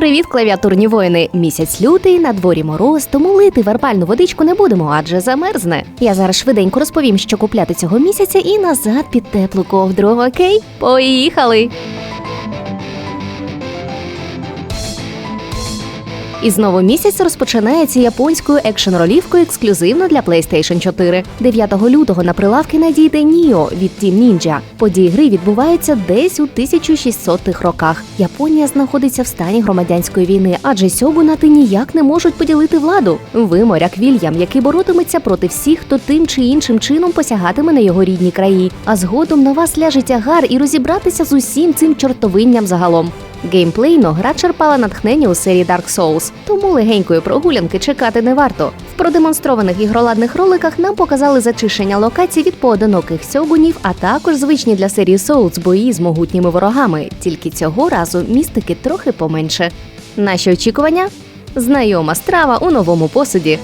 Привіт, клавіатурні воїни! Місяць лютий, на дворі мороз, тому лити вербальну водичку не будемо, адже замерзне. Я зараз швиденько розповім, що купляти цього місяця, і назад під теплу ковдру. Окей? Поїхали! І знову місяць розпочинається японською екшн-ролівкою ексклюзивно для PlayStation 4. 9 лютого на прилавки надійде Ніо від Team Ninja. Події гри відбуваються десь у 1600-х роках. Японія знаходиться в стані громадянської війни, адже сьогунати ніяк не можуть поділити владу. Ви моряк Вільям, який боротиметься проти всіх, хто тим чи іншим чином посягатиме на його рідні краї. А згодом на вас ляже тягар і розібратися з усім цим чортовинням загалом. Геймплейно гра черпала натхнення у серії Dark Souls, тому легенької прогулянки чекати не варто. В продемонстрованих ігроладних роликах нам показали зачищення локацій від поодиноких сьогунів, а також звичні для серії Souls бої з могутніми ворогами. Тільки цього разу містики трохи поменше. Наші очікування знайома страва у новому посуді.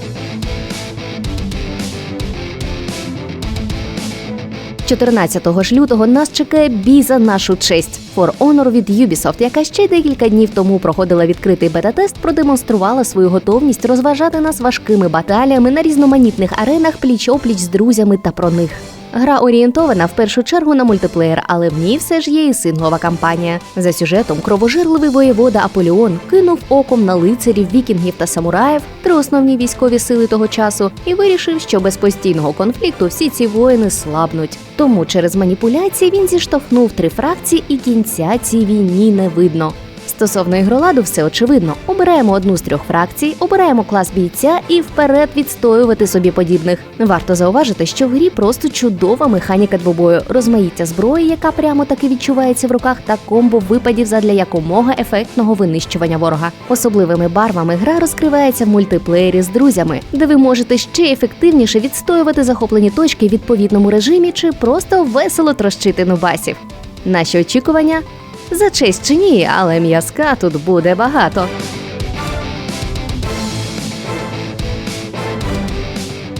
14 ж лютого нас чекає бій за нашу честь. For Honor від Ubisoft, яка ще декілька днів тому проходила відкритий бета-тест, продемонструвала свою готовність розважати нас важкими баталіями на різноманітних аренах пліч-опліч з друзями та про них. Гра орієнтована в першу чергу на мультиплеєр, але в ній все ж є і синглова кампанія. За сюжетом кровожирливий воєвода Аполіон кинув оком на лицарів, вікінгів та самураїв, три основні військові сили того часу, і вирішив, що без постійного конфлікту всі ці воїни слабнуть. Тому через маніпуляції він зіштовхнув три фракції, і кінця цій війні не видно. Стосовно ігроладу, все очевидно. Обираємо одну з трьох фракцій, обираємо клас бійця і вперед відстоювати собі подібних. Варто зауважити, що в грі просто чудова механіка двобою, розмаїття зброї, яка прямо таки відчувається в руках, та комбо випадів задля якомога ефектного винищування ворога. Особливими барвами гра розкривається в мультиплеєрі з друзями, де ви можете ще ефективніше відстоювати захоплені точки в відповідному режимі чи просто весело трощити нубасів. Наші очікування за честь чи ні, але м'язка тут буде багато.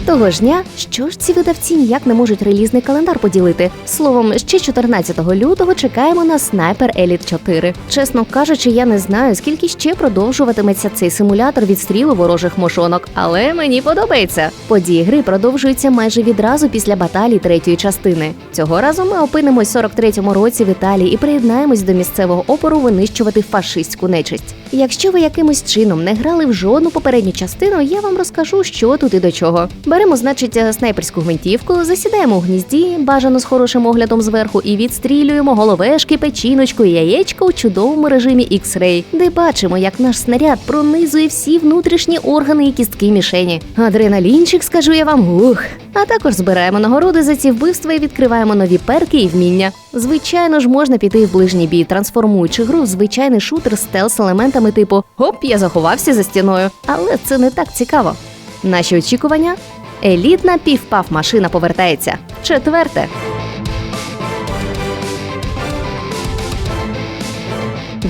Того ж дня, що ж ці видавці ніяк не можуть релізний календар поділити. Словом, ще 14 лютого чекаємо на Sniper Elite 4. Чесно кажучи, я не знаю, скільки ще продовжуватиметься цей симулятор відстрілу ворожих мошонок, але мені подобається. Події гри продовжуються майже відразу після баталій третьої частини. Цього разу ми опинимось в 43-му році в Італії і приєднаємось до місцевого опору винищувати фашистську нечисть. Якщо ви якимось чином не грали в жодну попередню частину, я вам розкажу, що тут і до чого. Беремо, значить, снайперську гвинтівку, засідаємо у гнізді, бажано з хорошим оглядом зверху, і відстрілюємо головешки, печіночку і яєчко у чудовому режимі X-Ray, де бачимо, як наш снаряд пронизує всі внутрішні органи і кістки мішені. Адреналінчик, скажу я вам, ух. А також збираємо нагороди за ці вбивства і відкриваємо нові перки і вміння. Звичайно ж, можна піти в ближній бій, трансформуючи гру в звичайний шутер стелс-елементами типу Гоп, я заховався за стіною. Але це не так цікаво. Наші очікування елітна півпав машина повертається. Четверте.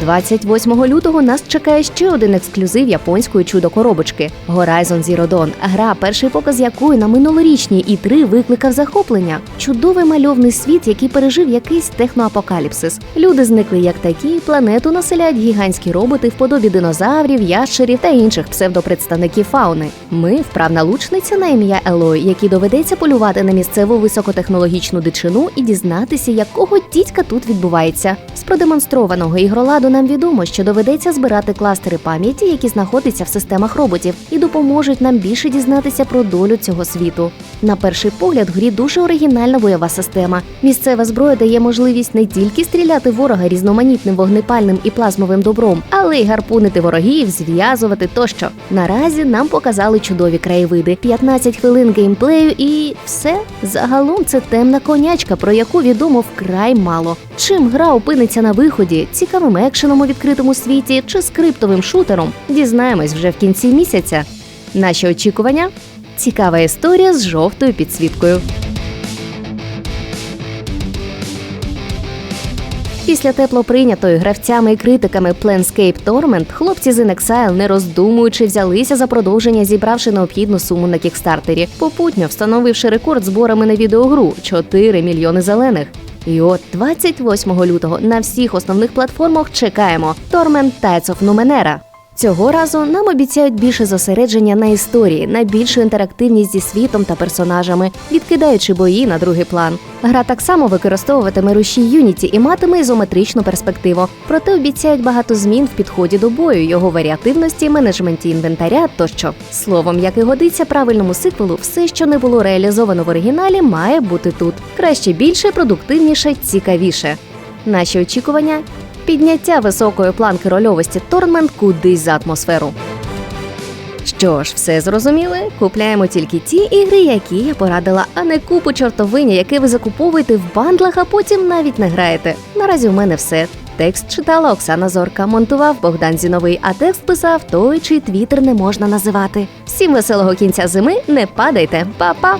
28 лютого нас чекає ще один ексклюзив японської чудо-коробочки Horizon Zero Dawn. Гра, перший показ якої на минулорічній і 3 викликав захоплення. Чудовий мальовний світ, який пережив якийсь техноапокаліпсис. Люди зникли як такі, планету населяють гігантські роботи в подобі динозаврів, ящерів та інших псевдопредставників фауни. Ми вправна лучниця на ім'я Елой, якій доведеться полювати на місцеву високотехнологічну дичину і дізнатися, якого дідька тут відбувається. З продемонстрованого ігроладу нам відомо, що доведеться збирати кластери пам'яті, які знаходяться в системах роботів, і допоможуть нам більше дізнатися про долю цього світу. На перший погляд, в грі дуже оригінальна бойова система. Місцева зброя дає можливість не тільки стріляти ворога різноманітним вогнепальним і плазмовим добром, але й гарпунити ворогів, зв'язувати тощо. Наразі нам показали чудові краєвиди, 15 хвилин геймплею, і все загалом це темна конячка, про яку відомо вкрай мало. Чим гра опиниться на виході, цікавим екшеном у відкритому світі чи скриптовим шутером, дізнаємось вже в кінці місяця. Наші очікування цікава історія з жовтою підсвіткою. Після тепло прийнятої гравцями і критиками Planescape Torment хлопці з Inexile, не роздумуючи, взялися за продовження, зібравши необхідну суму на кікстартері, попутньо встановивши рекорд зборами на відеогру 4 мільйони зелених. І от 28 лютого на всіх основних платформах чекаємо Тормент Тайцов Numenera. Цього разу нам обіцяють більше зосередження на історії, на більшу інтерактивність зі світом та персонажами, відкидаючи бої на другий план. Гра так само використовуватиме рушій Unity і матиме ізометричну перспективу, проте обіцяють багато змін в підході до бою, його варіативності, менеджменті інвентаря тощо. Словом, як і годиться правильному сиквелу, все, що не було реалізовано в оригіналі, має бути тут. Краще більше, продуктивніше, цікавіше. Наші очікування підняття високої планки рольовості Тормент кудись за атмосферу. Що ж, все зрозуміли? Купляємо тільки ті ігри, які я порадила, а не купу чортовиня, які ви закуповуєте в бандлах, а потім навіть не граєте. Наразі у мене все. Текст читала Оксана Зорка, монтував Богдан Зіновий, а текст писав той, чий твіттер не можна називати. Всім веселого кінця зими, не падайте, Па-па!